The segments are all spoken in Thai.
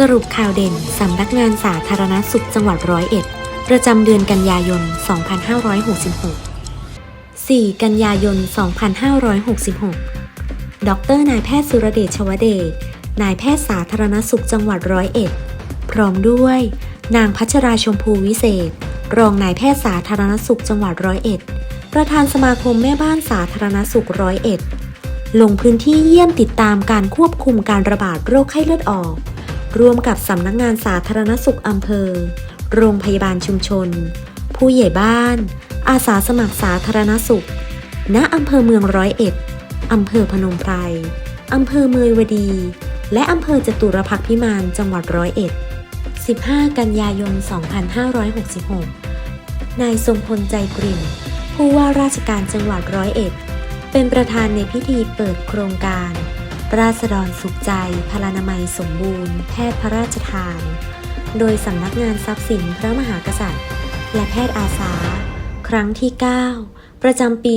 สรุปข่าวเด่น สำนักงานสาธารณสุขจังหวัดร้อยเอ็ด ประจำเดือนกันยายน 2566 4 กันยายน 2566 ดรนายแพทย์สุรเดชชวเดช นายแพทย์สาธารณสุขจังหวัดร้อยเอ็ด พร้อมด้วย นางพัชราชมพูวิเศษ รองนายแพทย์สาธารณสุขจังหวัดร้อยเอ็ด ประธานสมาคมแม่บ้านสาธารณสุขร้อยเอ็ด ลงพื้นที่เยี่ยมติดตามการควบคุมการระบาดโรคไข้เลือดออก ร่วมกับสำนักงานสาธารณสุขอำเภอ โรงพยาบาลชุมชน ผู้ใหญ่บ้าน อาสาสมัครสาธารณสุข ณอำเภอเมืองร้อยเอ็ดอำเภอพนมไพรอำเภอเมยวดี และอำเภอจตุรพักษ์พิมานจังหวัดร้อยเอ็ด 15 กันยายน 2566 นายทรงพลใจกลิ่น ผู้ว่าราชการจังหวัดร้อยเอ็ด เป็นประธานในพิธีเปิดโครงการ ราษฎรสุขใจ พลานามัยสมบูรณ์ แพทย์พระราชทาน โดยสำนักงานทรัพย์สินพระมหากษัตริย์ และแพทย์อาสา ครั้งที่ 9 ประจำปี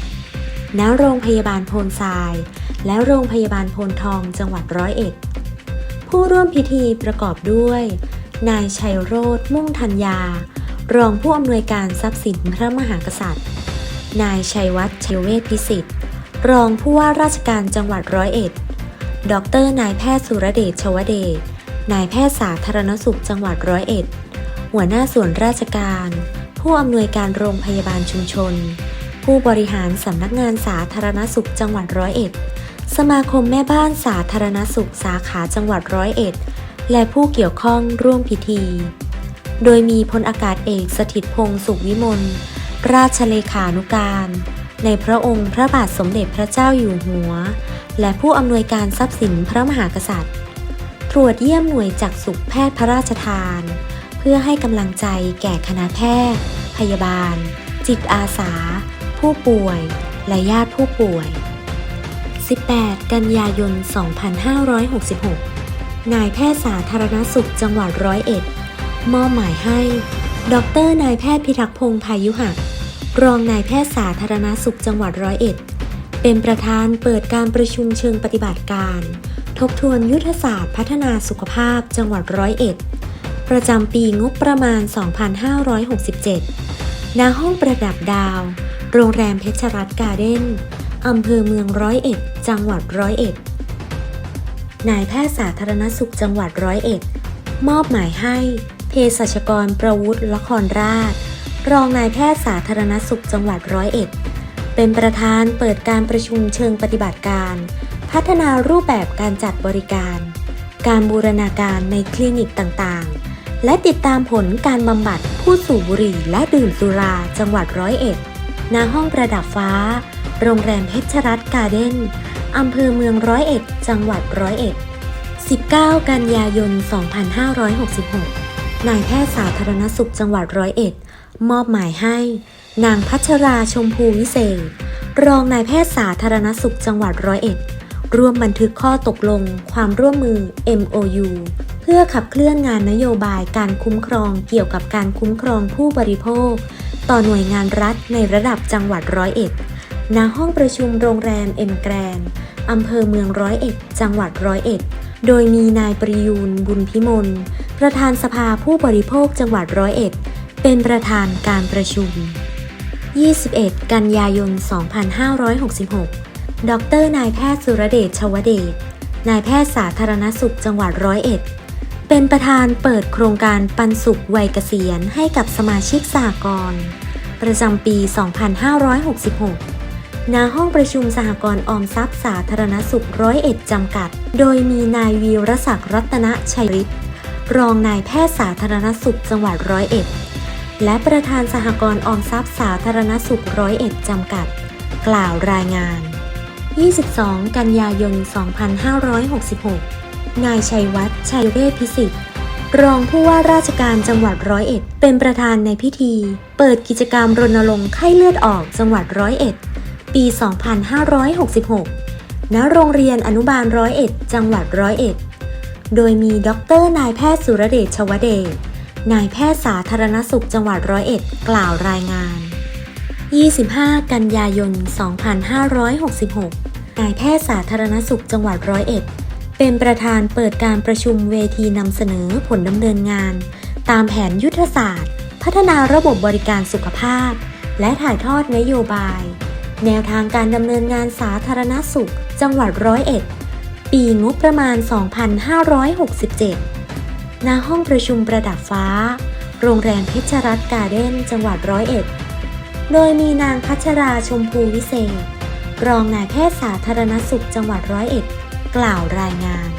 2566 ณ โรงพยาบาลโพนทราย และโรงพยาบาลโพนทองจังหวัดร้อยเอ็ด ผู้ร่วมพิธีประกอบด้วย นายชัยโรธมุ่งธัญญา รองผู้อำนวยการทรัพย์สินพระมหากษัตริย์ นายชัยวัฒน์ชัยเวชพิสิทธิ์ รองผู้ว่าราชการจังหวัดร้อยเอ็ด ดรนายแพทย์สุรเดชชวเดช นายแพทย์สาธารณสุขจังหวัดร้อยเอ็ด หัวหน้าส่วนราชการ ผู้อำนวยการโรงพยาบาลชุมชน ผู้บริหารสำนักงานสาธารณสุขจังหวัดร้อยเอ็ด สมาคมแม่บ้านสาธารณสุขสาขาจังหวัดร้อยเอ็ด และผู้เกี่ยวข้องร่วมพิธี โดยมีพลอากาศเอกสถิตพงศ์สุขวิมล ราชเลขานุการ ในพระองค์พระบาทสมเด็จพระเจ้าอยู่หัว และผู้อำนวยการทรัพย์สินพระมหากษัตริย์ ตรวจเยี่ยมหน่วยจักษุแพทย์พระราชทาน เพื่อให้กำลังใจแก่คณะแพทย์ พยาบาล จิตอาสา ผู้ป่วย และญาติผู้ป่วย 18 กันยายน 2566 นายแพทย์สาธารณสุขจังหวัดร้อยเอ็ดมอบหมายให้ ดรนายแพทย์พิทักษ์พงษ์พายุหัก รองนายแพทย์สาธารณสุขจังหวัดร้อยเอ็ด เป็นประธานเปิดการประชุมเชิงปฏิบัติการ ทบทวนยุทธศาสตร์พัฒนาสุขภาพจังหวัดร้อยเอ็ด ประจำปีงบประมาณ 2567 ณ ห้องประดับดาว โรงแรมเพชรรัตน์การ์เด้นอำเภอเมืองร้อยเอ็ด จังหวัดร้อยเอ็ด นายแพทย์สาธารณสุขจังหวัดร้อยเอ็ด มอบหมายให้เภสัชกรประวุฒิละครราช รองนายแพทย์สาธารณสุขจังหวัดร้อยเอ็ด เป็นประธานเปิดการประชุมเชิงปฏิบัติการ พัฒนารูปแบบการจัดบริการ การบูรณาการในคลินิกต่างๆ และติดตามผลการบำบัดผู้สูบบุหรี่และดื่มสุราจังหวัดร้อยเอ็ดณห้องประดับฟ้า โรงแรมเพชรรัตน์การ์เด้นอำเภอเมืองร้อยเอ็ด จังหวัดร้อยเอ็ด 19 กันยายน 2566 นายแพทย์สาธารณสุขจังหวัดร้อยเอ็ด มอบหมายให้ นางพัชราชมพูวิเศษ รองนายแพทย์สาธารณสุขจังหวัดร้อยเอ็ด ร่วมบันทึกข้อตกลงความร่วมมือ MOU เพื่อขับเคลื่อนงานนโยบายการคุ้มครองเกี่ยวกับการคุ้มครองผู้บริโภค ต่อหน่วยงานรัฐในระดับจังหวัดร้อยเอ็ดณห้องประชุมโรงแรมเอ็มแกรน์อำเภอเมืองร้อยเอ็ด จังหวัดร้อยเอ็ด โดยมีนายประยูนบุญพิมล ประธานสภาผู้บริโภคจังหวัดร้อยเอ็ด เป็นประธานการประชุม 21 กันยายน 2566 ดร นายแพทย์สุรเดชชวเดช นายแพทย์สาธารณสุขจังหวัดร้อยเอ็ด เป็นประธานเปิดโครงการปันสุขวัยเกษียณให้กับสมาชิกสหกรณ์ประจำปี 2566 ณ ห้องประชุมสหกรณ์ออมทรัพย์สาธารณสุขร้อยเอ็ดจำกัด โดยมีนายวีรศักดิ์รัตนชัยฤทธิ์รองนายแพทย์สาธารณสุขจังหวัดร้อยเอ็ด และประธานสหกรณ์ออมทรัพย์สาธารณสุขร้อยเอ็ดจำกัด กล่าวรายงาน 22 กันยายน 2566 นายชัยวัฒน์ชัยเวชพิสิทธิ์ รองผู้ว่าราชการจังหวัดร้อยเอ็ด เป็นประธานในพิธี เปิดกิจกรรมรณรงค์ไข้เลือดออกจังหวัดร้อยเอ็ด ปี 2566 ณ โรงเรียนอนุบาลร้อยเอ็ด จังหวัดร้อยเอ็ด โดยมีดรนายแพทย์สุรเดชชวเดช นายแพทย์สาธารณสุขจังหวัดร้อยเอ็ดกล่าวรายงาน 25 กันยายน 2566 นายแพทย์สาธารณสุขจังหวัดร้อยเอ็ดเป็นประธานเปิดการประชุมเวทีนำเสนอผลดำเนินงาน ตามแผนยุทธศาสตร์ พัฒนาระบบบริการสุขภาพ และถ่ายทอดนโยบาย แนวทางการดำเนินงานสาธารณสุข จังหวัดร้อยเอ็ดปีงบประมาณ 2567 ณห้องประชุมประดับฟ้า โรงแรมเพชรรัตน์การ์เด้นจังหวัดร้อยเอ็ด โดยมีนางพัชราชมพูวิเศษ รองนายแพทย์สาธารณสุขจังหวัดร้อยเอ็ด กล่าวรายงาน